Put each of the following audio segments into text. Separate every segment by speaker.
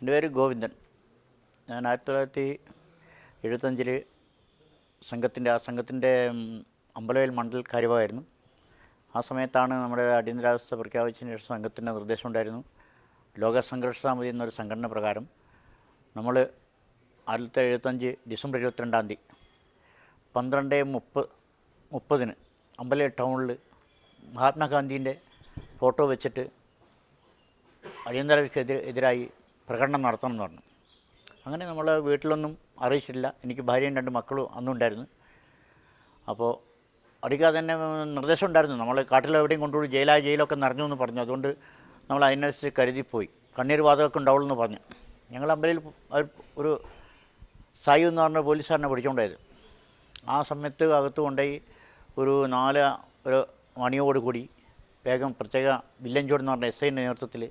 Speaker 1: എന്റെ പേര് ഗോവിന്ദൻ. ഞാൻ ആയിരത്തി തൊള്ളായിരത്തി എഴുപത്തഞ്ചിൽ സംഘത്തിന്റെ ആ സംഘത്തിന്റെ അമ്പലവയൽ മണ്ഡൽ കാര്യമായിരുന്നു ആ സമയത്താണ് നമ്മുടെ അടിയന്തരാവസ്ഥ പ്രഖ്യാപിച്ചതിന് ശേഷം സംഘത്തിന്റെ നിർദ്ദേശം ഉണ്ടായിരുന്നു. ലോക സംഘർഷ സമിതി എന്നൊരു സംഘടന പ്രകാരം നമ്മൾ ആയിരത്തി എഴുപത്തഞ്ച് ഡിസംബർ ഇരുപത്തിരണ്ടാം തീയതി പന്ത്രണ്ട് മുപ്പത് മുപ്പതിന് അമ്പലവയൽ ടൗണിൽ മഹാത്മാഗാന്ധിന്റെ ഫോട്ടോ വെച്ചിട്ട് അടിയന്തരക്കെതിരെ എതിരായി പ്രകടനം നടത്തണം എന്ന് പറഞ്ഞു. അങ്ങനെ നമ്മൾ വീട്ടിലൊന്നും അറിയിച്ചിട്ടില്ല. എനിക്ക് ഭാര്യയും രണ്ട് മക്കളും അന്നുണ്ടായിരുന്നു. അപ്പോൾ അറിയിക്കാതെ തന്നെ നിർദ്ദേശം ഉണ്ടായിരുന്നു. നമ്മൾ കാട്ടിൽ എവിടെയും കൊണ്ടുപോയി ജയിലാ ജയിലൊക്കെ നിറഞ്ഞു എന്ന് പറഞ്ഞു. അതുകൊണ്ട് നമ്മൾ അതിനനുസരിച്ച് കരുതിപ്പോയി കണ്ണീർ വാതകമൊക്കെ ഉണ്ടാവുള്ളൂ എന്ന് പറഞ്ഞു. ഞങ്ങൾ അമ്പലയിൽ ഒരു- ഒരു സായു എന്ന് പറഞ്ഞ പോലീസുകാരനെ പിടിച്ചുകൊണ്ടായത് ആ സമയത്ത് അകത്ത് കൊണ്ടുപോയി ഒരു നാല് ഒരു മണിയോട് കൂടി വേഗം പ്രത്യേക വില്ലഞ്ചോട് എന്ന് പറഞ്ഞ എസ് ഐന്റെ നേതൃത്വത്തിൽ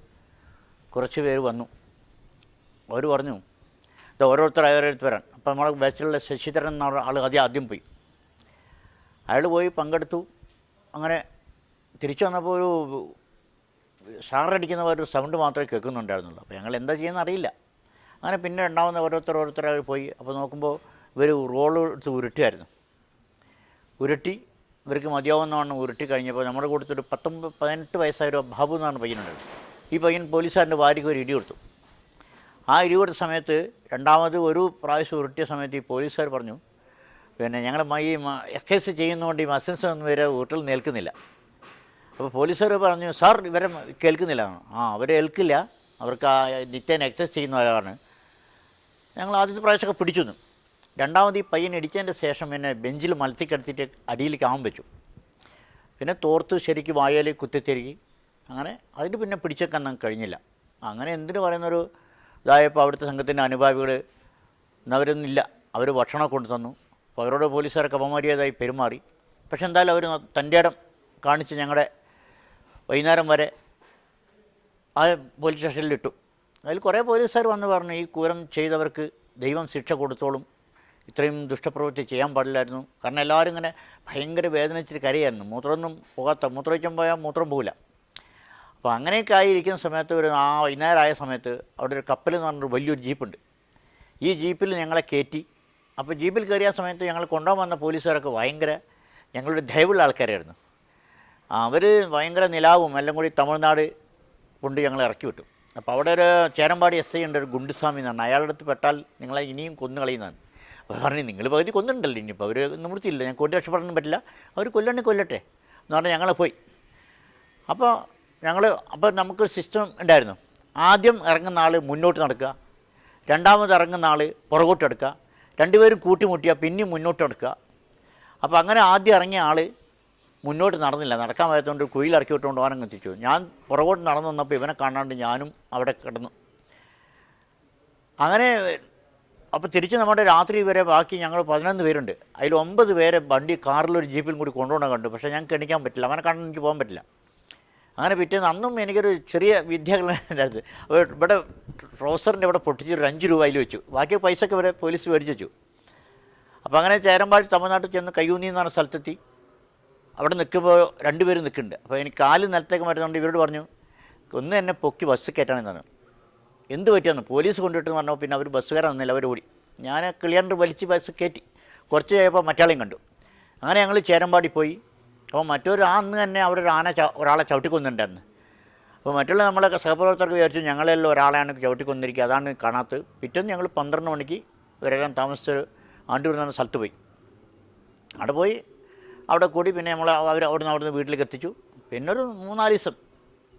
Speaker 1: കുറച്ച് പേര് വന്നു. അവർ പറഞ്ഞു ഇത് ഓരോരുത്തർ ഓരോരുത്തർ വരാൻ. അപ്പോൾ നമ്മളെ ബാച്ചിലുള്ള ശശിധരൻ എന്ന ആൾ ആദ്യം ആദ്യം പോയി. അയാൾ പോയി പങ്കെടുത്തു. അങ്ങനെ തിരിച്ചു വന്നപ്പോൾ ഒരു ഷാറടിക്കുന്ന ഒരു സൗണ്ട് മാത്രമേ കേൾക്കുന്നുണ്ടായിരുന്നുള്ളൂ. അപ്പോൾ ഞങ്ങൾ എന്താ ചെയ്യുന്ന അറിയില്ല. അങ്ങനെ പിന്നെ ഉണ്ടാവുന്ന ഓരോരുത്തർ ഓരോരുത്തരായി പോയി. അപ്പോൾ നോക്കുമ്പോൾ ഇവർ റോൾ എടുത്ത് ഉരുട്ടിയായിരുന്നു. ഉരുട്ടി ഇവർക്ക് മതിയാവുന്നതാണ് ഉരുട്ടി കഴിഞ്ഞപ്പോൾ നമ്മുടെ കൂട്ടത്തിൽ പത്തൊമ്പത് പതിനെട്ട് വയസ്സായ ഒരു ബാബു എന്നാണ് പയ്യനുണ്ടായിരുന്നത്. പയ്യനുണ്ടായിരുന്നു ഈ പയ്യൻ പോലീസുകാരന്റെ ഭാര്യയ്ക്ക് ഒരു ഇടി കൊടുത്തു. ആ ഇരുപത് സമയത്ത് രണ്ടാമത് ഒരു പ്രാവശ്യം ഉരുട്ടിയ സമയത്ത് ഈ പോലീസുകാർ പറഞ്ഞു പിന്നെ ഞങ്ങൾ ഈ എക്സസൈസ് ചെയ്യുന്നതുകൊണ്ട് ഈ മസിൽസ് ഒന്നും വരെ വീട്ടിൽ നിൽക്കുന്നില്ല. അപ്പോൾ പോലീസുകാർ പറഞ്ഞു സാർ ഇവരെ കേൾക്കുന്നില്ല. ആ അവരെ ഏൽക്കില്ല. അവർക്ക് ആ നിത്യേന എക്സസൈസ് ചെയ്യുന്നവരാണ് ഞങ്ങൾ ആദ്യത്തെ പ്രാവശ്യമൊക്കെ പിടിച്ചു രണ്ടാമത് ഈ പയ്യൻ ഇടിച്ചതിന്റെ ശേഷം എന്നെ ബെഞ്ചിൽ മലത്തിക്കെടുത്തിട്ട് അടിയിലേക്ക് ആവും വെച്ചു. പിന്നെ തോർത്ത് ശരിക്ക് വായയിൽ കുത്തിത്തിരുകി. അങ്ങനെ അതിന് പിന്നെ പിടിച്ചേക്കാൻ കഴിഞ്ഞില്ല. അങ്ങനെ എന്തിനു പറയുന്നൊരു ഇതായപ്പോൾ അവിടുത്തെ സംഘത്തിന്റെ അനുഭാവികൾ അവരൊന്നില്ല അവർ ഭക്ഷണം കൊണ്ടു തന്നു അപ്പോൾ അവരോട് പോലീസുകാരൊക്കെ അപമര്യാദയായി പെരുമാറി. പക്ഷെ എന്തായാലും അവർ തന്റെ ഇടം കാണിച്ച് ഞങ്ങളുടെ വൈകുന്നേരം വരെ ആ പോലീസ് സ്റ്റേഷനിൽ ഇട്ടു. അതിൽ കുറേ പോലീസുകാർ വന്ന് പറഞ്ഞു ഈ കൂരം ചെയ്തവർക്ക് ദൈവം ശിക്ഷ കൊടുത്തോളും. ഇത്രയും ദുഷ്ടപ്രവൃത്തി ചെയ്യാൻ പാടില്ലായിരുന്നു. കാരണം എല്ലാവരും ഇങ്ങനെ ഭയങ്കര വേദനിച്ചിട്ട് കരയായിരുന്നു. മൂത്രമൊന്നും പോകാത്ത മൂത്രമൊഴിക്കാൻ പോയാൽ മൂത്രം പോകില്ല അപ്പോൾ അങ്ങനെയൊക്കെ ആയിരിക്കുന്ന സമയത്ത് ഒരു ആ വൈകുന്നേരമായ സമയത്ത് അവിടെ ഒരു കപ്പൽ എന്ന് പറഞ്ഞൊരു വലിയൊരു ജീപ്പുണ്ട്. ഈ ജീപ്പിൽ ഞങ്ങളെ കയറ്റി. അപ്പോൾ ജീപ്പിൽ കയറിയ സമയത്ത് ഞങ്ങൾ കൊണ്ടുപോകാൻ വന്ന പോലീസുകാരൊക്കെ ഭയങ്കര ഞങ്ങളുടെ ദയവുള്ള ആൾക്കാരായിരുന്നു. അവർ ഭയങ്കര നിലാവും എല്ലാം കൂടി തമിഴ്നാട് കൊണ്ട് ഞങ്ങൾ ഇറക്കി വിട്ടു. അപ്പോൾ അവിടെ ഒരു ചേരമ്പാടി എസ് ഐ ഉണ്ട് ഒരു ഗുണ്ടുസ്വാമി എന്ന് പറഞ്ഞാൽ അയാളുടെ അടുത്ത് പെട്ടാൽ നിങ്ങളെ ഇനിയും കൊന്നു കളയുന്നതാണ്. അപ്പോൾ പറഞ്ഞു നിങ്ങൾ പകുതി കൊന്നുണ്ടല്ലോ ഇനിയിപ്പോൾ അവർ നിവൃത്തിയില്ല ഞാൻ കൊട്ടി രക്ഷപ്പെടാനും പറ്റില്ല. അവർ കൊല്ലണേ കൊല്ലട്ടെ എന്ന് പറഞ്ഞാൽ ഞങ്ങൾ പോയി. അപ്പോൾ ഞങ്ങൾ അപ്പോൾ നമുക്ക് സിസ്റ്റം ഉണ്ടായിരുന്നു. ആദ്യം ഇറങ്ങുന്ന ആൾ മുന്നോട്ട് നടക്കുക. രണ്ടാമത് ഇറങ്ങുന്ന ആൾ പുറകോട്ട് എടുക്കുക രണ്ടുപേരും കൂട്ടിമുട്ടിയാൽ പിന്നെയും മുന്നോട്ട് എടുക്കുക അപ്പോൾ അങ്ങനെ ആദ്യം ഇറങ്ങിയ ആൾ മുന്നോട്ട് നടന്നില്ല. നടക്കാൻ പറ്റാത്തതുകൊണ്ട് കുയിൽ ഇറക്കി വിട്ടുകൊണ്ട് ഓനങ്ങ് എത്തിച്ചു ഞാൻ പുറകോട്ട് നടന്നു വന്നപ്പോൾ ഇവനെ കാണാണ്ട് ഞാനും അവിടെ കിടന്നു. അങ്ങനെ അപ്പോൾ തിരിച്ച് നമ്മുടെ രാത്രി വരെ ബാക്കി ഞങ്ങൾ പതിനൊന്ന് പേരുണ്ട്. അതിൽ ഒമ്പത് പേരെ വണ്ടി കാറിലൊരു ജീപ്പിലും കൂടി കൊണ്ടുപോകണം കണ്ടു. പക്ഷേ ഞങ്ങൾക്ക് എണിക്കാൻ പറ്റില്ല. അവനെ കാണാൻ എനിക്ക് പോകാൻ പറ്റില്ല. അങ്ങനെ പിറ്റേന്ന് അന്നും എനിക്കൊരു ചെറിയ ഉണ്ടായിരുന്നു. അപ്പോൾ ഇവിടെ ട്രോസറിന്റെ ഇവിടെ പൊട്ടിച്ച് ഒരു അഞ്ച് രൂപ അതിൽ വെച്ചു. ബാക്കി പൈസ ഒക്കെ ഇവിടെ പോലീസ് മേടിച്ച് വെച്ചു. അപ്പോൾ അങ്ങനെ ചേരമ്പാടി തമിഴ്നാട്ടിൽ ചെന്ന് കയ്യൂന്നി എന്ന് പറഞ്ഞ സ്ഥലത്തെത്തി. അവിടെ നിൽക്കുമ്പോൾ രണ്ടുപേരും നിൽക്കുന്നുണ്ട്. അപ്പോൾ എനിക്ക് കാൽ നിലത്തേക്ക് മാറ്റുന്നുണ്ട് ഇവരോട് പറഞ്ഞു ഒന്ന് എന്നെ പൊക്കി ബസ് കയറ്റാണെന്നാണ് എന്ത് പറ്റിയെന്ന് പോലീസ് കൊണ്ടുവിട്ടെന്ന് പറഞ്ഞപ്പോൾ പിന്നെ അവർ ബസ്സുകാരെ നിന്നില്ല അവർ ഓടി. ഞാൻ ക്ലിയറിന്റെ വലിച്ച് ബസ് കയറ്റി. കുറച്ച് കഴിയപ്പോൾ മറ്റാളെയും കണ്ടു. അങ്ങനെ ഞങ്ങൾ ചേരമ്പാടി പോയി. അപ്പോൾ മറ്റൊരു അന്ന് തന്നെ അവിടെ ഒരു ആന ഒരാളെ ചവിട്ടിക്കൊന്നിട്ടുണ്ടെന്ന്. അപ്പോൾ മറ്റുള്ള നമ്മളൊക്കെ സഹപ്രവർത്തകർക്ക് വിചാരിച്ചു ഞങ്ങളെല്ലാം ഒരാളെയാണ് ചവിട്ടിക്കൊന്നിരിക്കുക. അതാണ് കാണാത്തത്. പിറ്റേന്ന് ഞങ്ങൾ പന്ത്രണ്ട് മണിക്ക് ഇവരെല്ലാം താമസിച്ച് ആണ്ടൂർ എന്ന സ്ഥലത്ത് പോയി. അവിടെ പോയി അവിടെ കൂടി പിന്നെ നമ്മൾ അവർ അവിടുന്ന് അവിടുന്ന് വീട്ടിലേക്ക് എത്തിച്ചു. പിന്നെ ഒരു മൂന്നാൽ ദിവസം.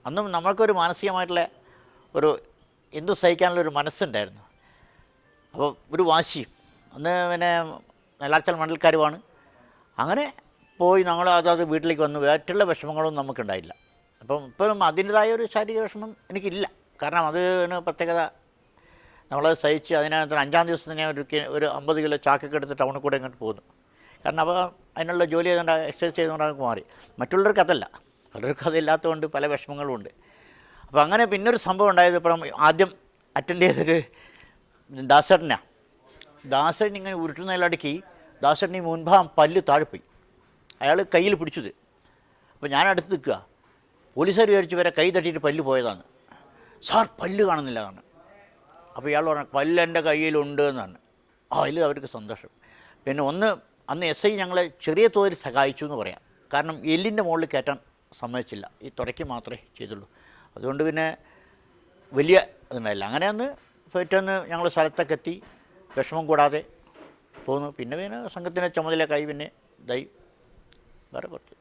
Speaker 1: അന്നും നമ്മൾക്കൊരു മാനസികമായിട്ടുള്ള ഒരു എന്തു സഹിക്കാനുള്ള ഒരു മനസ്സുണ്ടായിരുന്നു. അപ്പോൾ ഒരു വാശി അന്ന് പിന്നെ നെല്ലാർച്ചൽ മണ്ഡൽക്കാരുമാണ് അങ്ങനെ പോയി ഞങ്ങൾ അതാത് വീട്ടിലേക്ക് വന്നു. മറ്റുള്ള വിഷമങ്ങളൊന്നും നമുക്കുണ്ടായില്ല. അപ്പം ഇപ്പം അതിന്റെതായ ഒരു ശാരീരിക വിഷമം എനിക്കില്ല. കാരണം അതിന് പ്രത്യേകത. നമ്മളത് സഹിച്ച് അതിനകത്ത് അഞ്ചാം ദിവസം തന്നെ ഒരു ഒരു അമ്പത് കിലോ ചാക്കൊക്കെ എടുത്ത് ടൗണിൽ കൂടെ ഇങ്ങോട്ട് പോകുന്നു കാരണം അപ്പോൾ അതിനുള്ള ജോലി ചെയ്തുകൊണ്ട് എക്സസൈസ് ചെയ്തുകൊണ്ട് നമുക്ക് മാറി. മറ്റുള്ളവർക്ക് അതല്ല. പലർക്കും അതില്ലാത്തതുകൊണ്ട് പല വിഷമങ്ങളും ഉണ്ട്. അപ്പോൾ അങ്ങനെ പിന്നൊരു സംഭവം ഉണ്ടായത് ഇപ്പം ആദ്യം അറ്റൻഡ് ചെയ്തൊരു ദാസേട്ടനാണ് ദാസേട്ടൻ ഇങ്ങനെ ഉരുട്ടുന്നതിലടക്കി ദാസേട്ടൻ മുൻഭാഗം പല്ല് താഴെപ്പോയി പോയി. അയാൾ കയ്യിൽ പിടിച്ചത്. അപ്പോൾ ഞാൻ അടുത്ത് നിൽക്കുക. പോലീസുകാർ വിചാരിച്ച് വരെ കൈ തട്ടിയിട്ട് പല്ല് പോയതാണ്. സാർ പല്ല് കാണുന്നില്ല എന്നാണ്. അപ്പോൾ ഇയാൾ പറഞ്ഞു പല്ല് എന്റെ കയ്യിലുണ്ട് എന്നാണ്. ആ അതിൽ അവർക്ക് സന്തോഷം. പിന്നെ ഒന്ന് അന്ന് എസ് ഐ ഞങ്ങളെ ചെറിയ തോതിൽ സഹായിച്ചു എന്ന് പറയാം. കാരണം എല്ലിന്റെ മുകളിൽ കയറ്റാൻ സമ്മതിച്ചില്ല. ഈ തുടയ്ക്ക് മാത്രമേ ചെയ്തുള്ളൂ. അതുകൊണ്ട് പിന്നെ വലിയ ഇതുണ്ടായില്ല. അങ്ങനെ അന്ന് പിറ്റേന്ന് ഞങ്ങൾ സ്ഥലത്തൊക്കെ എത്തി. വിഷമം കൂടാതെ പോന്നു. പിന്നെ പിന്നെ സംഘത്തിന്റെ ചുമതല കൈ പിന്നെ ഇതായി. വേറെ കുറച്ച്